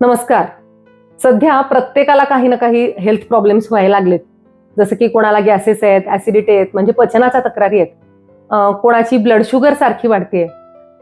नमस्कार. सध्या प्रत्येकाला काही ना काही हेल्थ प्रॉब्लेम्स व्हायला लागलेत. जसं की कोणाला गॅसेस आहेत ऍसिडिटी आहेत म्हणजे पचनाच्या तक्रारी आहेत. कोणाची ब्लड शुगर सारखी वाढते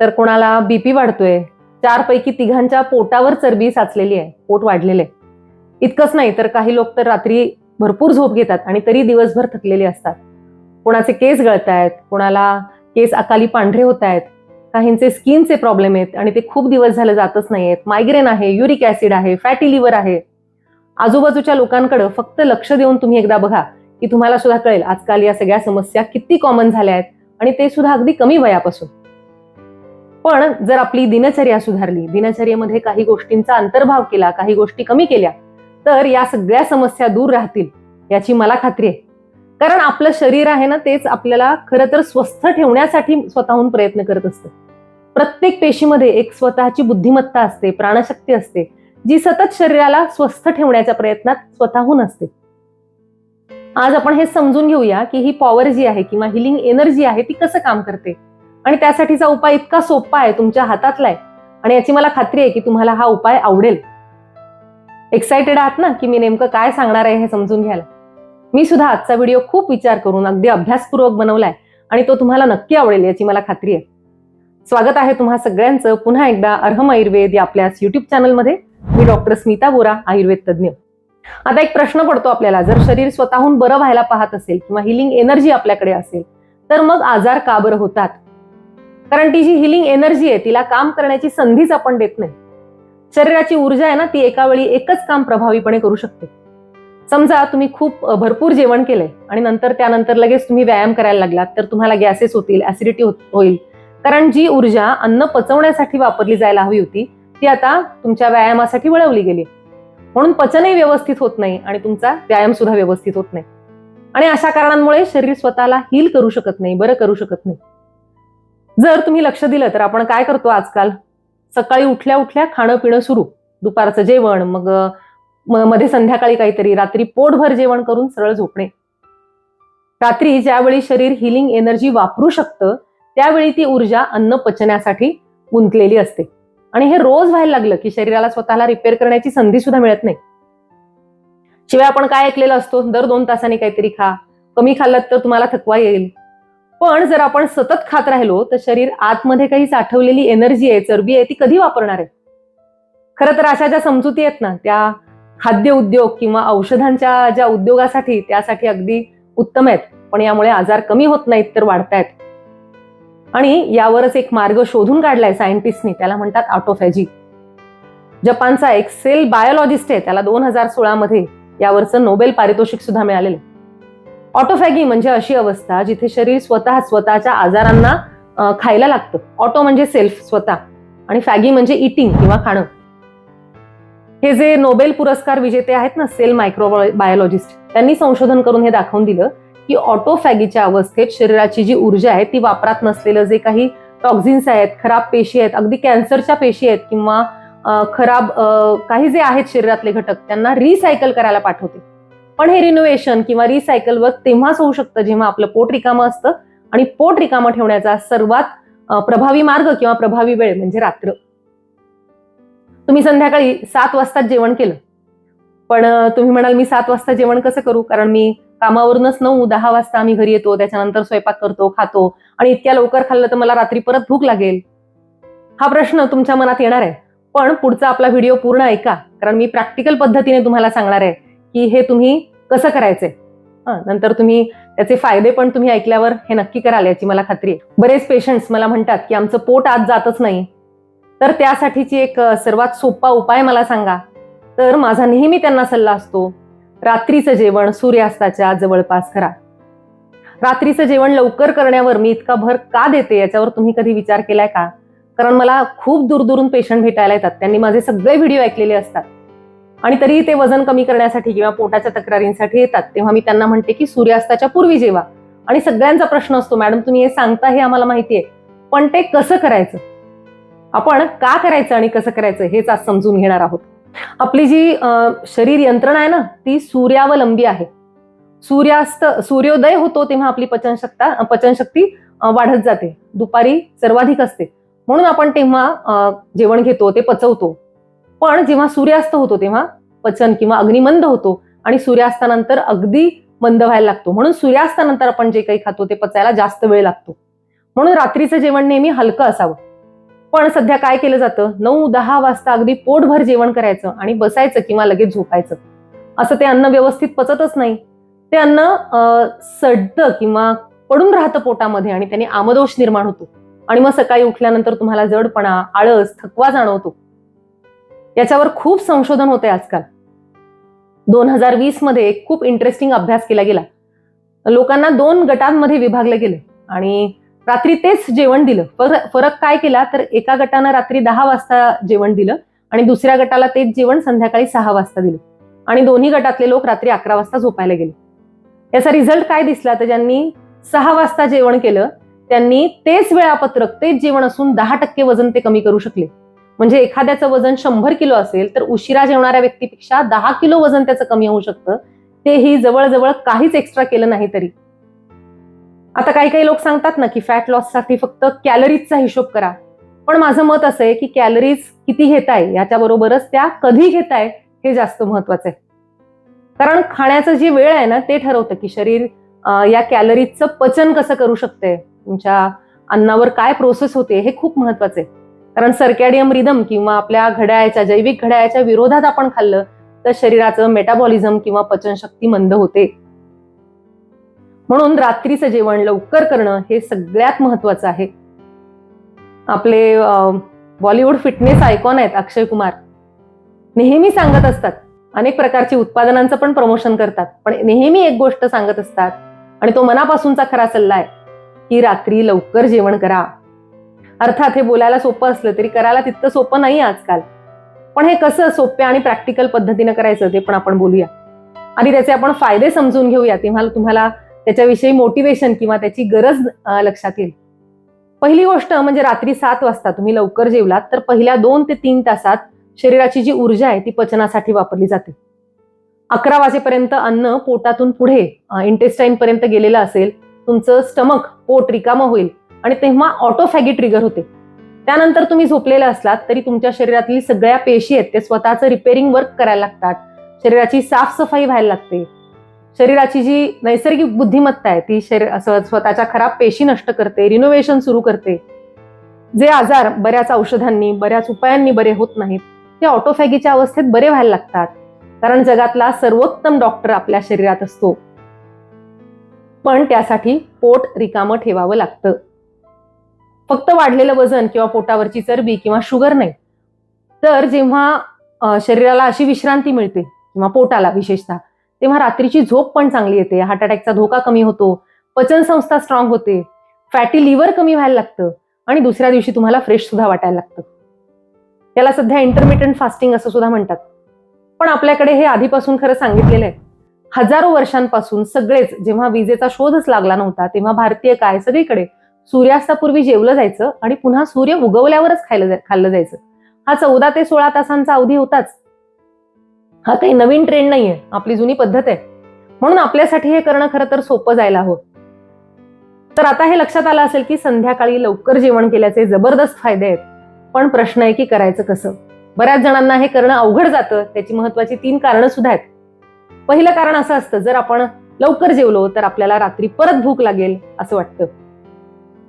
तर कोणाला बीपी वाढतोय. चारपैकी तिघांच्या पोटावर चरबी साचलेली आहे. पोट वाढलेले आहे. इतकंच नाही तर काही लोक तर रात्री भरपूर झोप घेतात आणि तरी दिवसभर थकलेले असतात. कोणाचे केस गळत आहेत कोणाला केस अकाली पांढरे होत आहेत काहींचे स्किनचे प्रॉब्लेम आहेत आणि ते खूप दिवस झाले जातच नाहीयेत. मायग्रेन आहे युरिक ऍसिड आहे फॅटी लिव्हर आहे. आजूबाजूच्या लोकांकडे फक्त लक्ष देऊन तुम्ही एकदा बघा की तुम्हाला सुद्धा कळेल आजकाल या सगळ्या समस्या किती कॉमन झाल्या आहेत आणि ते सुद्धा अगदी कमी वयापासून. पण जर आपली दिनचर्या सुधारली दिनचर्येमध्ये काही गोष्टींचा अंतर्भाव केला काही गोष्टी कमी केल्या तर या सगळ्या समस्या दूर राहतील याची मला खात्री आहे. कारण आपलं शरीर आहे ना तेच आपल्याला खरं तर स्वस्थ ठेवण्यासाठी स्वतःहून प्रयत्न करत असतं. प्रत्येक पेशीमध्ये एक स्वतःची बुद्धिमत्ता असते प्राणशक्ती असते जी सतत शरीराला स्वस्थ ठेवण्याच्या प्रयत्नात स्वतःहून असते. आज आपण हे समजून घेऊया की ही पॉवर जी आहे किंवा हिलिंग एनर्जी आहे ती कसं काम करते? आणि त्यासाठीचा उपाय इतका सोपा आहे तुमच्या हातातला आहे. आणि याची मला खात्री आहे की तुम्हाला हा उपाय आवडेल. एक्सायटेड आहात ना की मी नेमकं काय सांगणार आहे हे समजून घ्यायला? मी सुद्धा आजचा व्हिडिओ खूप विचार करून अगदी अभ्यासपूर्वक बनवलाय आणि तो तुम्हाला नक्की आवडेल याची मला खात्री आहे. स्वागत आहे तुम्हा सगळ्यांचं. पुन्हा एकदा अर्हम आयुर्वेद या आपल्या युट्यूब चॅनलमध्ये मी डॉक्टर स्मिता बोरा आयुर्वेद तज्ज्ञ. आता एक प्रश्न पडतो आपल्याला. जर शरीर स्वतःहून बरं व्हायला पाहत असेल किंवा हिलिंग एनर्जी आपल्याकडे असेल तर मग आजार का बरं होतात? कारण ती जी हिलिंग एनर्जी आहे तिला काम करण्याची संधीच आपण देत नाही. शरीराची ऊर्जा आहे ना ती एका वेळी एकच काम प्रभावीपणे करू शकते. समजा तुम्ही खूप भरपूर जेवण केलंय आणि नंतर त्यानंतर लगेच तुम्ही व्यायाम करायला लागलात तर तुम्हाला गॅसेस होतील ऍसिडिटी होईल. कारण जी ऊर्जा अन्न पचवण्यासाठी वापरली जायला हवी होती ती आता तुमच्या व्यायामासाठी वळवली गेली. म्हणून पचनही व्यवस्थित होत नाही आणि तुमचा व्यायाम सुद्धा व्यवस्थित होत नाही. आणि अशा कारणांमुळे शरीर स्वतःला हील करू शकत नाही बरं करू शकत नाही. जर तुम्ही लक्ष दिलं तर आपण काय करतो आजकाल? सकाळी उठल्या उठल्या खाणं पिणं सुरू. दुपारचं जेवण मग मध्ये संध्याकाळी काहीतरी रात्री पोटभर जेवण करून सरळ झोपणे. रात्री ज्यावेळी शरीर हिलिंग एनर्जी वापरू शकतं त्यावेळी ती ऊर्जा अन्न पचण्यासाठी गुंतलेली असते. आणि हे रोज व्हायला लागलं की शरीराला स्वतःला रिपेअर करण्याची संधी सुद्धा मिळत नाही. शिवाय आपण काय ऐकलेलं असतो? दर दोन तासांनी काहीतरी खा. कमी खाल्लं तर तुम्हाला थकवा येईल. पण जर आपण सतत खात राहिलो तर शरीर आतमध्ये काही साठवलेली एनर्जी आहे चरबी आहे ती कधी वापरणार आहे? खरं तर अशा ज्या समजुती आहेत ना त्या खाद्य उद्योग किंवा औषधांच्या ज्या उद्योगासाठी त्यासाठी अगदी उत्तम आहेत. पण यामुळे आजार कमी होत नाहीत तर वाढतायत. आणि यावरच एक मार्ग शोधून काढलाय सायंटिस्टनी. त्याला म्हणतात ऑटोफॅजी. जपानचा एक सेल बायोलॉजिस्ट आहे. त्याला दोन हजार सोळा मध्ये यावरचं नोबेल पारितोषिक सुद्धा मिळालेलं आहे. ऑटोफॅगी म्हणजे अशी अवस्था जिथे शरीर स्वतः स्वतःच्या आजारांना खायला लागतं. ऑटो म्हणजे सेल्फ स्वतः. आणि फॅगी म्हणजे इटिंग किंवा खाणं. हे जे नोबेल पुरस्कार विजेते आहेत ना सेल मायक्रो बायोलॉजिस्ट त्यांनी संशोधन करून हे दाखवून दिलं की ऑटोफॅगीच्या अवस्थेत शरीराची जी ऊर्जा आहे ती वापरात नसलेलं जे काही टॉक्झिन्स आहेत खराब पेशी आहेत अगदी कॅन्सरच्या पेशी आहेत किंवा खराब काही जे आहेत शरीरातले घटक त्यांना रिसायकल करायला पाठवते. पण हे रिनोव्हेशन किंवा रिसायकल वर्क तेव्हाच होऊ शकतं जेव्हा आपलं पोट रिकामं असतं आणि पोट रिकामं ठेवण्याचा सर्वात प्रभावी मार्ग किंवा प्रभावी वेळ म्हणजे रात्र. तुम्ही संध्याकाळी सात वाजता जेवण केलं. पण तुम्ही म्हणाल मी सात वाजता जेवण कसं करू? कारण मी कामावरूनच नऊ दहा वाजता आम्ही घरी येतो त्याच्यानंतर स्वयंपाक करतो खातो आणि इतक्या लवकर खाल्लं तर मला रात्री परत भूक लागेल. हा प्रश्न तुमच्या मनात येणार आहे. पण पुढचा आपला व्हिडिओ पूर्ण ऐका. कारण मी प्रॅक्टिकल पद्धतीने तुम्हाला सांगणार आहे की हे तुम्ही कसं करायचंय. नंतर तुम्ही त्याचे फायदे पण तुम्ही ऐकल्यावर हे नक्की कराल याची मला खात्री आहे. बरेच पेशंट्स मला म्हणतात की आमचं पोट आज जातच नाही. तर त्यासाठीची एक सर्वात सोपा उपाय मला सांगा. तर माझा नेहमी त्यांना सल्ला असतो रात्रीचं जेवण सूर्यास्ताच्या जवळपास करा. रात्रीचं जेवण लवकर करण्यावर मी इतका भर का देते याच्यावर तुम्ही कधी विचार केलाय का? कारण मला खूप दूरदूरून पेशंट भेटायला येतात. त्यांनी माझे सगळे व्हिडिओ ऐकलेले असतात. आणि तरीही ते वजन कमी करण्यासाठी किंवा पोटाच्या तक्रारींसाठी येतात. तेव्हा मी त्यांना म्हणते की सूर्यास्ताच्या पूर्वी जेवा. आणि सगळ्यांचा प्रश्न असतो मॅडम तुम्ही हे सांगता हे आम्हाला माहितीये. पण ते कसं करायचं? आपण का करायचं आणि कसं करायचं हेच आज समजून घेणार आहोत. आपली जी शरीर यंत्रणा आहे ना ती सूर्यावलंबी आहे. सूर्यास्त सूर्योदय होतो तेव्हा आपली पचनशक्ता पचनशक्ती वाढत जाते. दुपारी सर्वाधिक असते. म्हणून आपण तेव्हा जेवण घेतो ते पचवतो. पण जेव्हा सूर्यास्त होतो तेव्हा पचन किंवा अग्निमंद होतो आणि सूर्यास्तानंतर अगदी मंद व्हायला लागतो. म्हणून सूर्यास्तानंतर आपण जे काही खातो ते पचायला जास्त वेळ लागतो. म्हणून रात्रीचं जेवण नेहमी हलकं असावं. पण सध्या काय केलं जातं? नऊ दहा वाजता अगदी पोटभर जेवण करायचं आणि बसायचं किंवा लगेच झोपायचं. असं ते अन्न व्यवस्थित पचतच नाही. ते अन्न अं, सडतं किंवा पडून राहतं पोटामध्ये आणि त्याने आमदोष निर्माण होतो. आणि मग सकाळी उठल्यानंतर तुम्हाला जडपणा आळस थकवा जाणवतो. याच्यावर खूप संशोधन होते आजकाल. दोन हजार वीसमध्ये एक खूप इंटरेस्टिंग अभ्यास केला गेला. लोकांना दोन गटांमध्ये विभागले गेले. आणि रात्री तेच जेवण दिलं. फरक काय केला तर एका गटानं रात्री दहा वाजता जेवण दिलं आणि दुसऱ्या गटाला तेच जेवण संध्याकाळी सहा वाजता दिलं. आणि दोन्ही गटातले लोक रात्री अकरा वाजता झोपायला गेले. याचा रिझल्ट काय दिसला? तर ज्यांनी सहा वाजता जेवण केलं त्यांनी तेच वेळापत्रक तेच जेवण असून दहा टक्के वजन ते कमी करू शकले. म्हणजे एखाद्याचं वजन शंभर किलो असेल तर उशिरा जेवणाऱ्या व्यक्तीपेक्षा दहा किलो वजन त्याचं कमी होऊ शकतं. तेही जवळजवळ काहीच एक्स्ट्रा केलं नाही तरी. आता काही काही लोक सांगतात ना की फॅट लॉससाठी फक्त कॅलरीजचा हिशोब करा. पण माझं मत असं आहे की कॅलरीज किती घेताय याच्याबरोबरच त्या कधी घेताय हे जास्त महत्वाचं आहे. कारण खाण्याचं जी वेळ आहे ना ते ठरवतं की शरीर या कॅलरीजचं पचन कसं करू शकते तुमच्या अन्नावर काय प्रोसेस होते हे खूप महत्वाचं आहे. कारण सर्कॅडियम रिदम किंवा आपल्या घड्याळ्याच्या जैविक घड्याळाच्या विरोधात आपण खाल्लं तर शरीराचं मेटाबॉलिझम किंवा पचनशक्ती मंद होते. म्हणून रात्रीचं जेवण लवकर करणं हे सगळ्यात महत्वाचं आहे. आपले बॉलिवूड फिटनेस आयकॉन आहेत अक्षय कुमार. नेहमी सांगत असतात अनेक प्रकारची उत्पादनांचं पण प्रमोशन करतात पण नेहमी एक गोष्ट सांगत असतात आणि तो मनापासूनचा खरा सल्ला आहे की रात्री लवकर जेवण करा. अर्थात हे बोलायला सोपं असलं तरी करायला तितकं सोपं नाही आजकाल. पण हे कसं सोप्या आणि प्रॅक्टिकल पद्धतीनं करायचं ते पण आपण बोलूया. आणि त्याचे आपण फायदे समजून घेऊया तेव्हा तुम्हाला त्याच्याविषयी मोटिवेशन किंवा त्याची गरज लक्षात येईल. पहिली गोष्ट म्हणजे रात्री सात वाजता तुम्ही लवकर जेवलात तर पहिल्या दोन ते तीन तासात शरीराची जी ऊर्जा आहे ती पचनासाठी वापरली जाते. अकरा वाजेपर्यंत अन्न पोटातून पुढे इंटेस्टाईन पर्यंत गेलेलं असेल तुमचं स्टमक पोट रिकामं होईल आणि तेव्हा ऑटोफॅगी ट्रिगर होते. त्यानंतर तुम्ही झोपलेला असलात तरी तुमच्या शरीरातली सगळ्या पेशी आहेत ते स्वतःचं रिपेअरिंग वर्क करायला लागतात. शरीराची साफसफाई व्हायला लागते. शरीराची जी नैसर्गिक बुद्धिमत्ता आहे ती शरीर असं स्वतःच्या खराब पेशी नष्ट करते रिनोव्हेशन सुरू करते. जे आजार बऱ्याच औषधांनी बऱ्याच उपायांनी बरे होत नाहीत ते ऑटोफॅगीच्या अवस्थेत बरे व्हायला लागतात. कारण जगातला सर्वोत्तम डॉक्टर आपल्या शरीरात असतो. पण त्यासाठी पोट रिकामं ठेवावं लागतं. फक्त वाढलेलं वजन किंवा पोटावरची चरबी किंवा शुगर नाही. तर जेव्हा शरीराला अशी विश्रांती मिळते किंवा पोटाला विशेषतः तेव्हा रात्रीची झोप पण चांगली येते. हार्ट अटॅकचा धोका कमी होतो. पचन संस्था स्ट्रॉंग होते. फॅटी लिव्हर कमी व्हायला लागतं. आणि दुसऱ्या दिवशी तुम्हाला फ्रेश सुद्धा वाटायला लागतं. याला सध्या इंटरमिटंट फास्टिंग असं सुद्धा म्हणतात. पण आपल्याकडे हे आधीपासून खरं सांगितलेलं आहे. हजारो वर्षांपासून सगळेच जेव्हा विजेचा शोधच लागला नव्हता तेव्हा भारतीय काय सगळीकडे सूर्यास्तापूर्वी जेवलं जायचं आणि पुन्हा सूर्य उगवल्यावरच खायला खाल्लं जायचं. हा चौदा ते सोळा तासांचा अवधी होताच. हा काही नवीन ट्रेंड नाहीये. आपली जुनी पद्धत आहे. म्हणून आपल्यासाठी हे करणं खरं तर सोपं जायला हवं. तर आता हे लक्षात आलं असेल की संध्याकाळी लवकर जेवण केल्याचे जबरदस्त फायदे आहेत. पण प्रश्न आहे की करायचं कसं? बऱ्याच जणांना हे करणं अवघड जातं. त्याची महत्वाची तीन कारणं सुद्धा आहेत. पहिलं कारण असं असतं जर आपण लवकर जेवलो तर आपल्याला रात्री परत भूक लागेल असं वाटतं.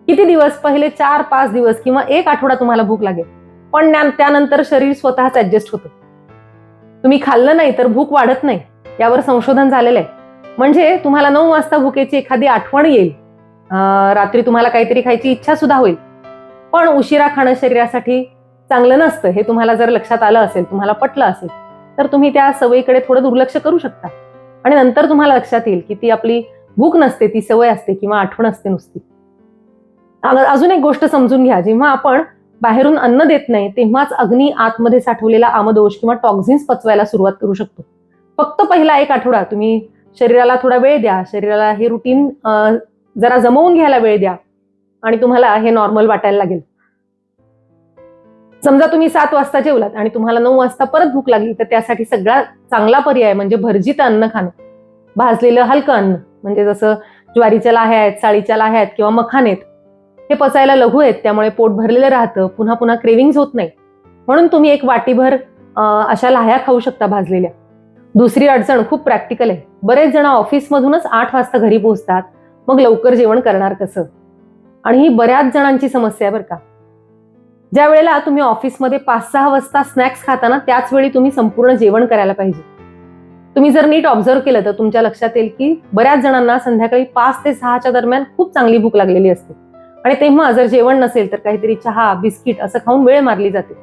किती दिवस? पहिले चार पाच दिवस किंवा एक आठवडा तुम्हाला भूक लागेल. पण त्यानंतर शरीर स्वतःच ऍडजस्ट होतं. तुम्ही खाल्लं नाही तर भूक वाढत नाही यावर संशोधन झालेलं आहे. म्हणजे तुम्हाला नऊ वाजता भुकेची एखादी आठवण येईल. रात्री तुम्हाला काहीतरी खायची इच्छा सुद्धा होईल. पण उशिरा खाणं शरीरासाठी चांगलं नसतं हे तुम्हाला जर लक्षात आलं असेल तुम्हाला पटलं असेल तर तुम्ही त्या सवयीकडे थोडं दुर्लक्ष करू शकता. आणि नंतर तुम्हाला लक्षात येईल की ती आपली भूक नसते ती सवय असते किंवा आठवण असते नुसती. अजून एक गोष्ट समजून घ्या जेव्हा आपण बाहेरून अन्न देत नाही तेव्हाच अग्नी आतमध्ये साठवलेला आमदोष किंवा टॉक्झिन्स पचवायला सुरुवात करू शकतो. फक्त पहिला एक आठवडा तुम्ही शरीराला थोडा वेळ द्या शरीराला हे रुटीन जरा जमवून घ्यायला वेळ द्या आणि तुम्हाला हे नॉर्मल वाटायला लागेल. समजा तुम्ही सात वाजता जेवलात आणि तुम्हाला नऊ वाजता परत भूक लागली तर त्यासाठी सगळा चांगला पर्याय म्हणजे भरजित अन्न खाणं. भाजलेलं हलकं अन्न म्हणजे जसं ज्वारीच्या लाह्या आहेत साळीच्या लाह्या आहेत किंवा मखानेत हे पचायला लघु आहेत त्यामुळे पोट भरलेलं राहतं पुन्हा पुन्हा क्रेविंग्स होत नाही. म्हणून तुम्ही एक वाटीभर अशा लाह्या खाऊ शकता भाजलेल्या. दुसरी अडचण खूप प्रॅक्टिकल आहे. बरेच जण ऑफिसमधूनच आठ वाजता घरी पोहोचतात मग लवकर जेवण करणार कसं? आणि ही बऱ्याच जणांची समस्या आहे बरं का. ज्या वेळेला तुम्ही ऑफिसमध्ये पाच सहा वाजता स्नॅक्स खाताना त्याच वेळी तुम्ही संपूर्ण जेवण करायला पाहिजे. तुम्ही जर नीट ऑब्झर्व केलं तर तुमच्या लक्षात येईल की बऱ्याच जणांना संध्याकाळी पाच ते सहाच्या दरम्यान खूप चांगली भूक लागलेली असते. आणि तेव्हा जर जेवण नसेल तर काहीतरी चहा बिस्किट असं खाऊन वेळ मारली जाते.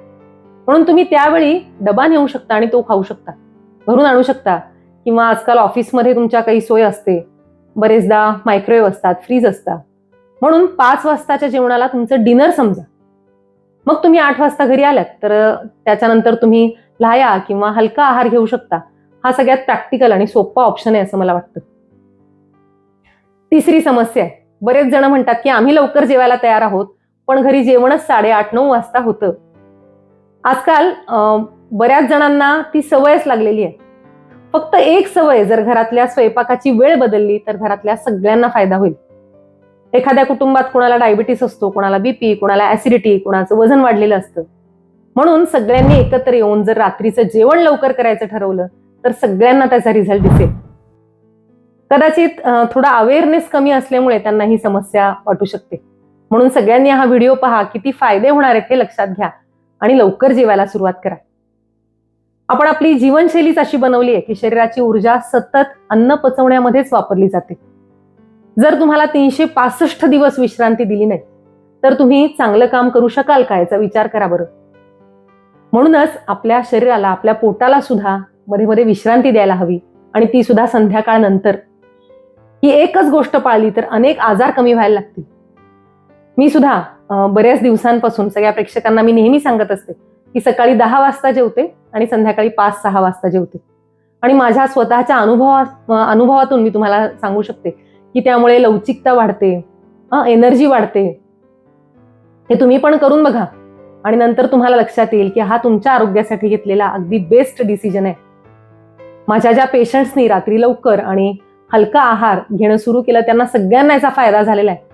म्हणून तुम्ही त्यावेळी डबा नेऊ शकता आणि तो खाऊ शकता. घरून आणू शकता. किंवा आजकाल ऑफिसमध्ये तुमच्या काही सोय असते. बरेचदा मायक्रोवेव्ह असतात फ्रीज असतात. म्हणून पाच वाजताच्या जेवणाला तुमचं डिनर समजा. मग तुम्ही आठ वाजता घरी आलात तर त्याच्यानंतर तुम्ही लाया किंवा हलका आहार घेऊ शकता. हा सगळ्यात प्रॅक्टिकल आणि सोपा ऑप्शन आहे असं मला वाटतं. तिसरी समस्या आहे. बरेच जण म्हणतात की आम्ही लवकर जेवायला तयार आहोत पण घरी जेवणच साडेआठ नऊ वाजता होतं. आजकाल अं, बऱ्याच जणांना ती सवयच लागलेली आहे. फक्त एक सवय जर घरातल्या स्वयंपाकाची वेळ बदलली तर घरातल्या सगळ्यांना फायदा होईल. एखाद्या कुटुंबात कोणाला डायबिटीस असतो कोणाला बीपी कोणाला ऍसिडिटी कोणाचं वजन वाढलेलं असतं. म्हणून सगळ्यांनी एकत्र येऊन जर रात्रीचं जेवण लवकर करायचं ठरवलं तर सगळ्यांना त्याचा रिझल्ट दिसेल. कदाचित थोडा अवेअरनेस कमी असल्यामुळे त्यांना ही समस्या वाटू शकते. म्हणून सगळ्यांनी हा व्हिडिओ पहा किती फायदे होणार आहेत हे लक्षात घ्या आणि लवकर जेवायला सुरुवात करा. आपण आपली जीवनशैलीच अशी बनवली आहे की शरीराची ऊर्जा सतत अन्न पचवण्यामध्येच वापरली जाते. जर तुम्हाला तीनशे पासष्ट दिवस विश्रांती दिली नाही तर तुम्ही चांगलं काम करू शकाल का याचा विचार करा बरं. म्हणूनच आपल्या शरीराला आपल्या पोटाला सुद्धा मध्ये मध्ये विश्रांती द्यायला हवी आणि ती सुद्धा संध्याकाळ नंतर ही एकच गोष्ट पाळली तर अनेक आजार कमी व्हायला लागतील. मी सुद्धा बऱ्याच दिवसांपासून सगळ्या प्रेक्षकांना मी नेहमी सांगत असते की सकाळी दहा वाजता जेवते आणि संध्याकाळी पाच सहा वाजता जेवते. आणि माझ्या स्वतःच्या अनुभवा अनुभवातून मी तुम्हाला सांगू शकते की त्यामुळे लवचिकता वाढते एनर्जी वाढते. हे तुम्ही पण करून बघा. आणि नंतर तुम्हाला लक्षात येईल की हा तुमच्या आरोग्यासाठी घेतलेला अगदी बेस्ट डिसिजन आहे. माझ्या ज्या पेशंट्सनी रात्री लवकर आणि हलका आहार घेणं सुरू केलं त्यांना सगळ्यांना याचा फायदा झालेला आहे.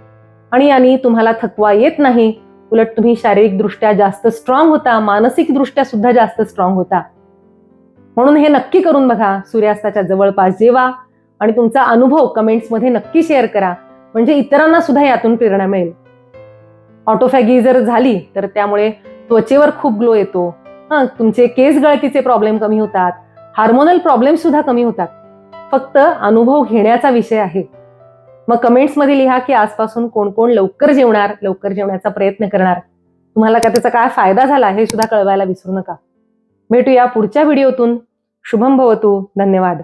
आणि यांनी तुम्हाला थकवा येत नाही. उलट तुम्ही शारीरिकदृष्ट्या जास्त स्ट्रॉंग होता मानसिकदृष्ट्या सुद्धा जास्त स्ट्रॉंग होता. म्हणून हे नक्की करून बघा सूर्यास्ताच्या जवळपास जेवा आणि तुमचा अनुभव कमेंट्समध्ये नक्की शेअर करा. म्हणजे इतरांना सुद्धा यातून प्रेरणा मिळेल. ऑटोफॅगी जर झाली तर त्यामुळे त्वचेवर खूप ग्लो येतो. हां तुमचे केस गळतीचे प्रॉब्लेम कमी होतात. हार्मोनल प्रॉब्लेम सुद्धा कमी होतात. फक्त अनुभव घेण्याचा विषय आहे. मग कमेंट्समध्ये लिहा की आजपासून कोण कोण लवकर जेवणार लवकर जेवण्याचा प्रयत्न करणार. तुम्हाला का त्याचा काय फायदा झाला हे सुद्धा कळवायला विसरू नका. भेटूया पुढच्या व्हिडिओतून. शुभम भवतू. धन्यवाद.